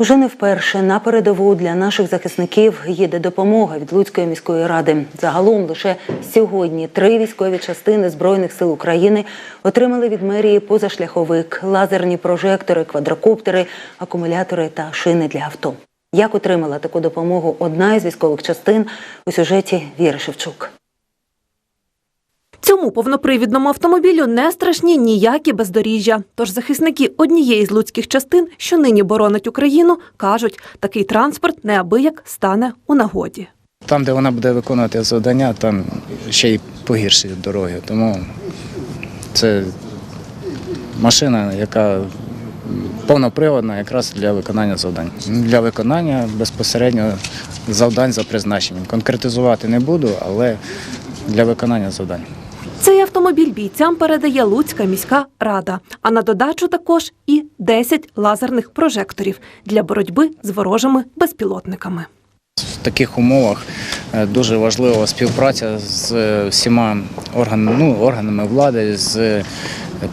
Уже не вперше на передову для наших захисників їде допомога від Луцької міської ради. Загалом лише сьогодні три військові частини збройних сил України отримали від мерії позашляховик, лазерні прожектори, квадрокоптери, акумулятори та шини для авто. Як отримала таку допомогу одна із військових частин у сюжеті Віри Шевчук. Цьому повнопривідному автомобілю не страшні ніякі бездоріжжя. Тож захисники однієї з луцьких частин, що нині боронить Україну, кажуть, такий транспорт неабияк стане у нагоді. Там, де вона буде виконувати завдання, там ще й погірші дороги. Тому це машина, яка повноприводна якраз для виконання завдань. Для виконання безпосередньо завдань за призначенням. Конкретизувати не буду, але для виконання завдань. Цей автомобіль бійцям передає Луцька міська рада. А на додачу також і 10 лазерних прожекторів для боротьби з ворожими безпілотниками. В таких умовах е, дуже важлива співпраця з е, всіма органами, ну, органами влади, з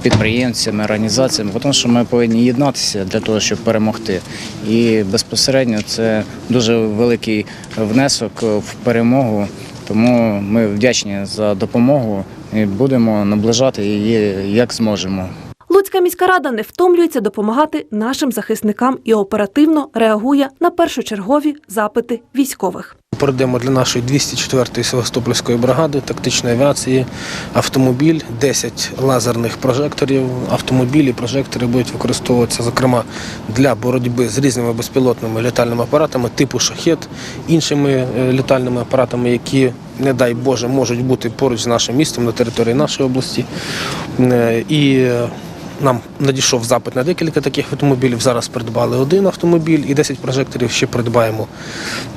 підприємцями, організаціями, тому що ми повинні єднатися для того, щоб перемогти. І безпосередньо це дуже великий внесок в перемогу. Тому ми вдячні за допомогу і будемо наближати її як зможемо. Луцька міська рада не втомлюється допомагати нашим захисникам і оперативно реагує на першочергові запити військових. Передаємо для нашої 204-ї Севастопольської бригади тактичної авіації автомобіль, 10 лазерних прожекторів. Автомобілі, прожектори будуть використовуватися, зокрема, для боротьби з різними безпілотними літальними апаратами типу шахет, іншими е, літальними апаратами, які, не дай Боже, можуть бути поруч з нашим містом на території нашої області. Е, І нам надійшов запит на декілька таких автомобілів. Зараз придбали один автомобіль і 10 прожекторів ще придбаємо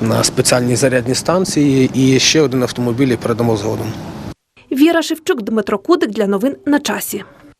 на спеціальні зарядні станції. І ще один автомобіль і передамо згодом. Віра Шевчук, Дмитро Кудик для новин на часі.